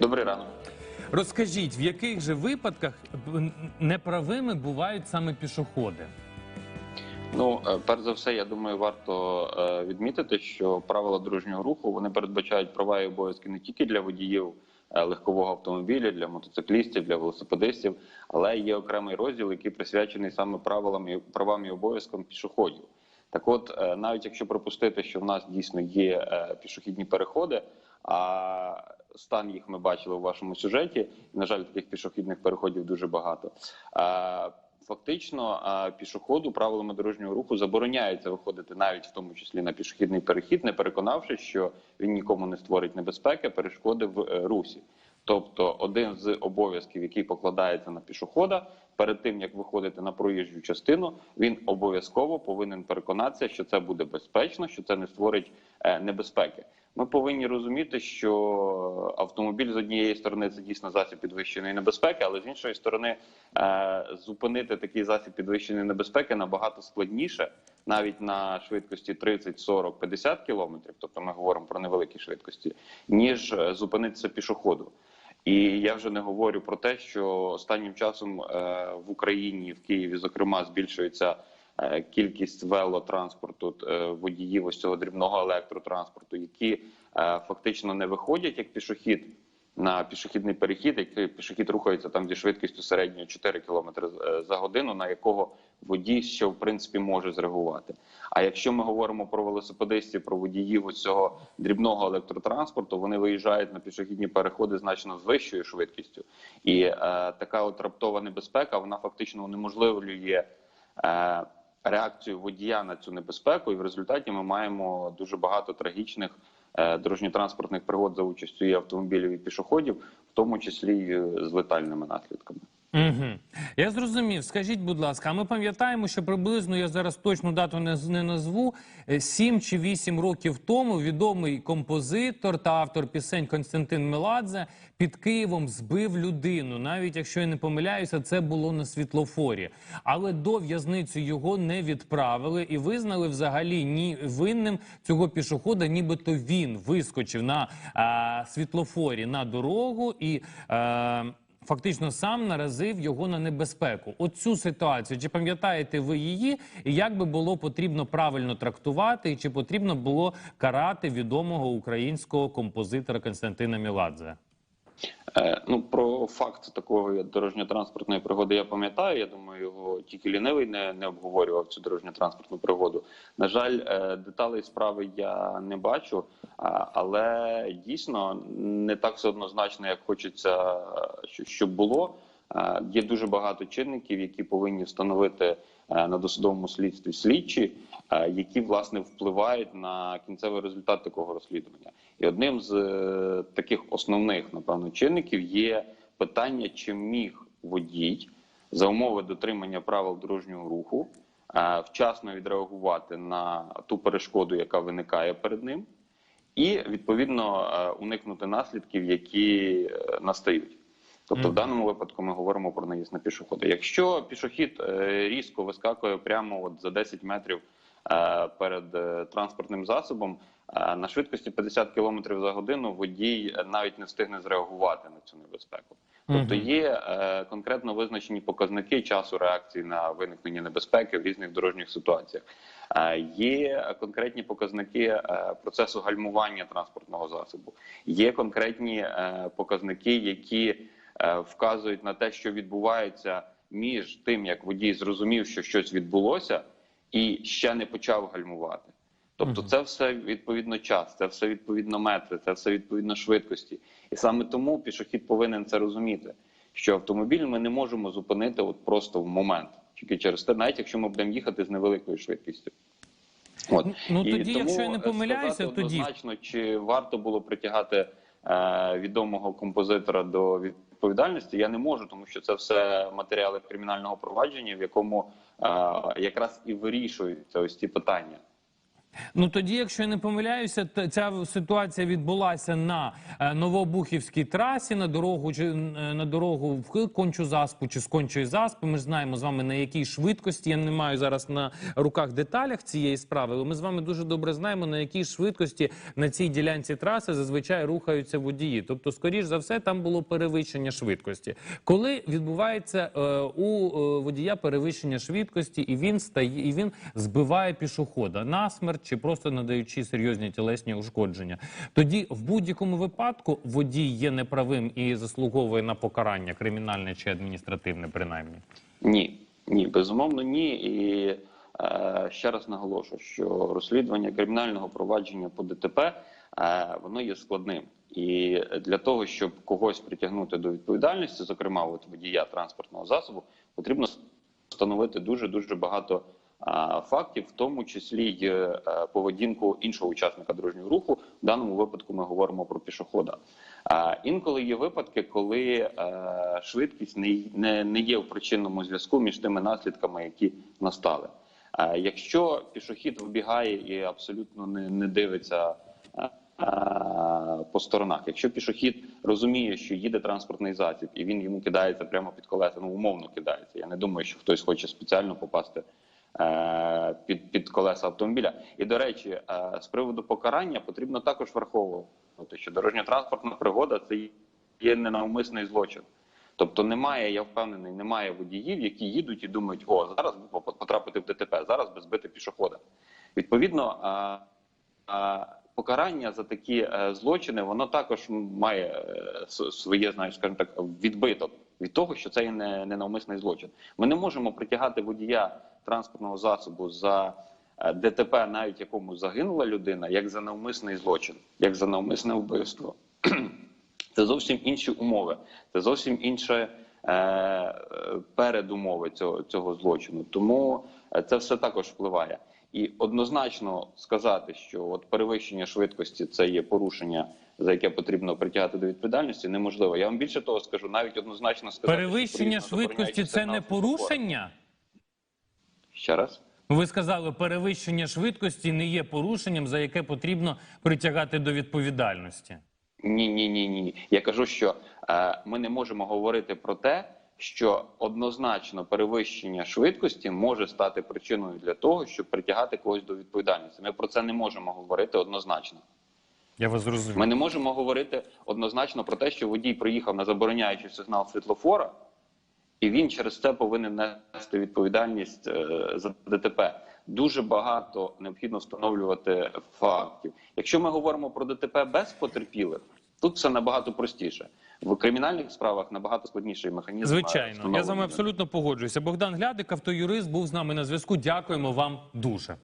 Добрий ранок. Розкажіть, в яких же випадках неправими бувають саме пішоходи? Ну, е, перш за все, я думаю, варто е, відмітити, що правила дорожнього руху вони передбачають права і обов'язки не тільки для водіїв е, легкового автомобіля, для мотоциклістів, для велосипедистів, але є окремий розділ, який присвячений саме правилам і правам і обов'язкам пішоходів. Так, от, навіть якщо припустити, що в нас дійсно є пішохідні переходи, а стан їх ми бачили у вашому сюжеті. На жаль, таких пішохідних переходів дуже багато. Фактично, пішоходу правилами дорожнього руху забороняється виходити навіть в тому числі на пішохідний перехід, не переконавшись, що він нікому не створить небезпеки, перешкоди в е, русі. Тобто, один з обов'язків, який покладається на пішохода, перед тим як виходити на проїжджу частину, він обов'язково повинен переконатися, що це буде безпечно, що це не створить е, небезпеки. Ми повинні розуміти, що автомобіль з однієї сторони це дійсно засіб підвищеної небезпеки, але з іншої сторони е, зупинити такий засіб підвищеної небезпеки набагато складніше, навіть на швидкості 30, 40, 50 кілометрів, тобто ми говоримо про невеликі швидкості, ніж е, зупинитися пішоходу. І я вже не говорю про те, що останнім часом е, в Україні, в Києві, зокрема, збільшується е, кількість велотранспорту, е, водіїв ось цього дрібного електротранспорту, які фактично не виходять як пішохід на пішохідний перехід, як пішохід рухається там зі швидкістю середньої 4 км за годину, на якого водій ще в принципі може зреагувати. А якщо ми говоримо про велосипедистів, про водіїв цього дрібного електротранспорту, вони виїжджають на пішохідні переходи значно з вищою швидкістю, і е, така от раптова небезпека вона фактично унеможливлює. Е, Реакцію водія на цю небезпеку, і в результаті ми маємо дуже багато трагічних е, дорожньо-транспортних пригод за участю і автомобілів і пішоходів, в тому числі і е, з летальними наслідками. Угу. Я зрозумів. Скажіть, будь ласка, ми пам'ятаємо, що приблизно я зараз точну дату не, не назву. е, Сім чи вісім років тому відомий композитор та автор пісень Константин Меладзе під Києвом збив людину. Навіть якщо я не помиляюся, це було на світлофорі. Але до в'язниці його не відправили і визнали взагалі ні винним цього пішохода, нібито він вискочив на а, світлофорі на дорогу і. А, Фактично сам наразив його на небезпеку. Оцю ситуацію чи пам'ятаєте ви її, і як би було потрібно правильно трактувати, і чи потрібно було карати відомого українського композитора Константина Міладзе? Е, Ну про факт такої дорожньо-транспортної пригоди я пам'ятаю. Я думаю, його тільки лінивий не, не обговорював цю дорожньо-транспортну пригоду. На жаль, е, деталей справи я не бачу, але дійсно не так все однозначно, як хочеться, е, що- щоб було. Е, Є дуже багато чинників, які повинні встановити е, на досудовому слідстві слідчі, е, які власне впливають на кінцевий результат такого розслідування. І одним з е, таких основних, напевно, чинників є питання, чи міг водій за умови дотримання правил дорожнього руху е, вчасно відреагувати на ту перешкоду, яка виникає перед ним, і відповідно е, уникнути наслідків, які е, настають. Тобто, в даному випадку ми говоримо про наїзд на пішохода. Якщо пішохід е, різко вискакує прямо от за 10 метрів е, перед е, транспортним засобом е, на швидкості 50 км за годину, водій е, навіть не встигне зреагувати на цю небезпеку. Тобто є е, конкретно визначені показники часу реакції на виникнення небезпеки в різних дорожніх ситуаціях. Е, Є конкретні показники е, процесу гальмування транспортного засобу. Є конкретні е, показники, які е, вказують на те, що відбувається між тим, як водій зрозумів, що щось відбулося, і ще не почав гальмувати. Тобто, це все відповідно час, це все відповідно метри, це все відповідно швидкості. І саме тому пішохід повинен це розуміти, що автомобіль ми не можемо зупинити от просто в момент, тільки через те, навіть якщо ми будемо їхати з невеликою швидкістю. От. Ну І тоді, якщо я не е, помиляюся, тоді однозначно, чи варто було притягати е, відомого композитора до відповідальності, я не можу, тому що це все матеріали кримінального провадження, в якому якраз і вирішуються ось ці питання. Ну тоді, якщо я не помиляюся, ця ситуація відбулася на е, Новобухівській трасі на дорогу чи е, на дорогу в кончу заспу чи з кончої заспи. Ми ж знаємо з вами на якій швидкості. Я не маю зараз на руках деталях цієї справи. Але ми з вами дуже добре знаємо на якій швидкості на цій ділянці траси зазвичай рухаються водії. Тобто, скоріш за все, там було перевищення швидкості. Коли відбувається е, у е, водія перевищення швидкості, і він стає, і він збиває пішохода чи просто надаючи серйозні тілесні ушкодження. Тоді в будь-якому випадку водій є неправим і заслуговує на покарання кримінальне чи адміністративне, принаймні. Ні, ні, безумовно, ні. І е, ще раз наголошую, що розслідування кримінального провадження по ДТП е, воно є складним. І для того, щоб когось притягнути до відповідальності, зокрема от водія транспортного засобу, потрібно встановити дуже дуже багато фактів, в тому числі й е, поведінку іншого учасника дорожнього руху. В даному випадку ми говоримо про пішохода. Інколи є випадки, коли е, швидкість не, є в причинному зв'язку між тими наслідками, які настали. Якщо пішохід вибігає і абсолютно не, дивиться по сторонах, якщо пішохід розуміє, що їде транспортний засіб, і він йому кидається прямо під колеса, ну умовно кидається. Я не думаю, що хтось хоче спеціально попасти під, під колеса автомобіля. І до речі, е, з приводу покарання потрібно також враховувати, що дорожньо-транспортна пригода це є ненавмисний злочин. Тобто немає, я впевнений, немає водіїв, які їдуть і думають, о, зараз би потрапити в ДТП, зараз би збити пішохода. Відповідно, а, покарання за такі е, злочини, воно також має е, своє, знаєш, скажімо так, відбиток від того, що це є не- ненавмисний злочин. Ми не можемо притягати водія транспортного засобу за е, ДТП, навіть якому загинула людина, як за навмисний злочин, як за навмисне вбивство. Це зовсім інші умови, це зовсім інше е, е, передумови цього, цього злочину. Тому це все також впливає. І однозначно сказати, що от перевищення швидкості це є порушення, за яке потрібно притягати до відповідальності, неможливо. Я вам більше того скажу, навіть однозначно сказати, Перевищення швидкості це не порушення. Ще раз. Ви сказали, перевищення швидкості не є порушенням, за яке потрібно притягати до відповідальності. Ні, ні, ні, ні. Я кажу, що е, ми не можемо говорити про те, що однозначно перевищення швидкості може стати причиною для того, щоб притягати когось до відповідальності. Ми про це не можемо говорити однозначно. Я вас зрозумів. Ми не можемо говорити однозначно про те, що водій приїхав на забороняючий сигнал світлофора, і він через це повинен нести відповідальність е, за ДТП. Дуже багато необхідно встановлювати фактів. Якщо ми говоримо про ДТП без потерпілих, тут все набагато простіше. В кримінальних справах набагато складніший механізм. Звичайно, я з вами абсолютно погоджуюся. Богдан Глядик, автоюрист, був з нами на зв'язку. Дякуємо вам дуже.